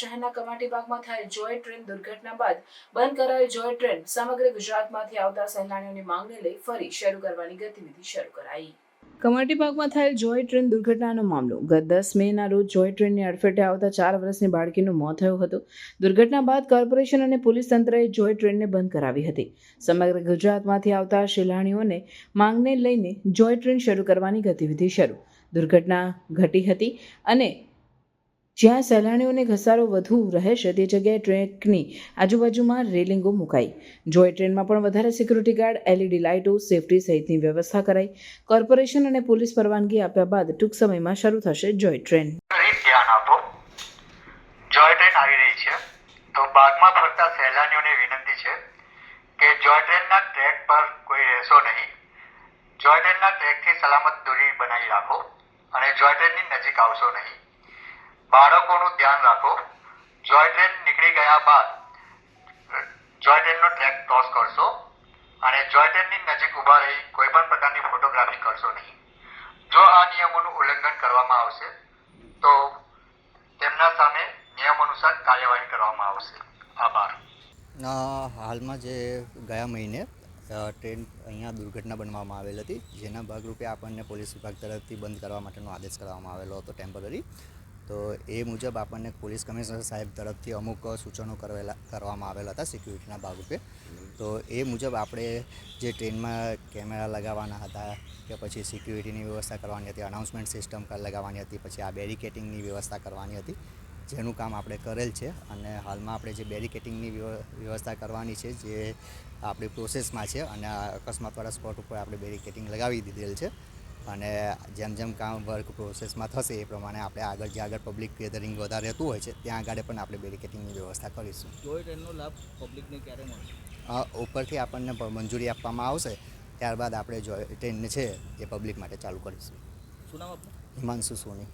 શહેરના કમાટી બાગમાં થયેલ જોય ટ્રેન દુર્ઘટના બાદ બંધ કરાયેલ જોય ટ્રેન સમગ્ર ગુજરાતમાંથી આવતા સહેલાણીઓની માંગને લઈ ફરી શરૂ કરવાની ગતિવિધિ શરૂ કરાઈ. કમાટી પાકમાં થયેલ જોય ટ્રેન દુર્ઘટનાનો મામલો. ગત દસ મેના રોજ જોય ટ્રેનની અડફેટે આવતા ચાર વર્ષની બાળકીનું મોત થયું હતું. દુર્ઘટના બાદ કોર્પોરેશન અને પોલીસ તંત્રએ જોય ટ્રેનને બંધ કરાવી હતી. સમગ્ર ગુજરાતમાંથી આવતા સહેલાણીઓને માંગને લઈને જોય ટ્રેન શરૂ કરવાની ગતિવિધિ શરૂ. દુર્ઘટના ઘટી હતી અને જ્યાં સહેલાણીઓને ઘસારો વધુ રહેશે તે જગ્યાએ ટ્રેકની આજુબાજુમાં રેલિંગો મુકાઈ. જોય ટ્રેનમાં પણ વધારે સિક્યુરિટી ગાર્ડ, એલઈડી લાઇટો, સેફટી સહિતની વ્યવસ્થા કરાઈ. કોર્પોરેશન અને પોલીસ પરવાનગી આપ્યા બાદ ટૂંક સમયમાં શરૂ થશે જોય ટ્રેન. ધ્યાન આપો. જોય ટ્રેન આવી રહી છે. તો બાગમાં ફરતા સહેલાણીઓને વિનંતી છે કે જોય ટ્રેનના ટ્રેક પર કોઈ રહેશો નહીં. જોય ટ્રેનના ટ્રેકથી સલામત દૂરી બનાવી રાખો અને જોય ટ્રેનની નજીક આવશો નહીં. બાળકોનું ધ્યાન રાખો. જોય ટ્રેન નીકળી ગયા બાદ જોય ટ્રેનનો ટ્રેક ક્રોસ કરશો અને જોય ટ્રેનની નજીક ઊભા રહી કોઈ પણ પ્રકારની ફોટોગ્રાફી કરશો નહીં. જો આ નિયમોનું ઉલ્લંઘન કરવામાં આવશે, તો તેમના સામે નિયમ અનુસાર કાર્યવાહી કરવામાં આવશે. આભાર. હાલમાં જે ગયા મહિને ટ્રેન અહીંયા દુર્ઘટના બનવામાં આવેલ હતી, જેના ભાગરૂપે આપણને પોલીસ વિભાગ તરફથી બંધ કરવા માટેનો આદેશ કરવામાં આવેલો હતો ટેમ્પરરી તો એ મુજબ આપણને પોલીસ કમિશનર સાહેબ તરફથી અમુક સૂચનો કરેલા, કરવામાં આવેલા હતા સિક્યુરિટીના ભાગરૂપે. તો એ મુજબ આપણે જે ટ્રેનમાં કેમેરા લગાવવાના હતા કે પછી સિક્યુરિટીની વ્યવસ્થા કરવાની હતી, અનાઉન્સમેન્ટ સિસ્ટમ લગાવવાની હતી, પછી આ બેરિકેટિંગની વ્યવસ્થા કરવાની હતી, જેનું કામ આપણે કરેલ છે. અને હાલમાં આપણે જે બેરિકેટિંગની વ્યવસ્થા કરવાની છે, જે આપણી પ્રોસેસમાં છે, અને આ અકસ્માતવાળા સ્પોટ ઉપર આપણે બેરિકેટિંગ લગાવી દીધેલ છે. અને જેમ જેમ કામ વર્ક પ્રોસેસમાં થશે એ પ્રમાણે આપણે આગળ જે આગળ પબ્લિક ગેધરિંગ વધારે રહેતું હોય છે ત્યાં આગળ પણ આપણે બેરિકેટિંગની વ્યવસ્થા કરીશું. ટોય ટ્રેનનો લાભ પબ્લિકને ક્યારે મળશે? ઉપરથી આપણને મંજૂરી આપવામાં આવશે ત્યારબાદ આપણે જો ટ્રેન છે એ પબ્લિક માટે ચાલુ કરીશું. શું નામ હિમાંશુ સોની.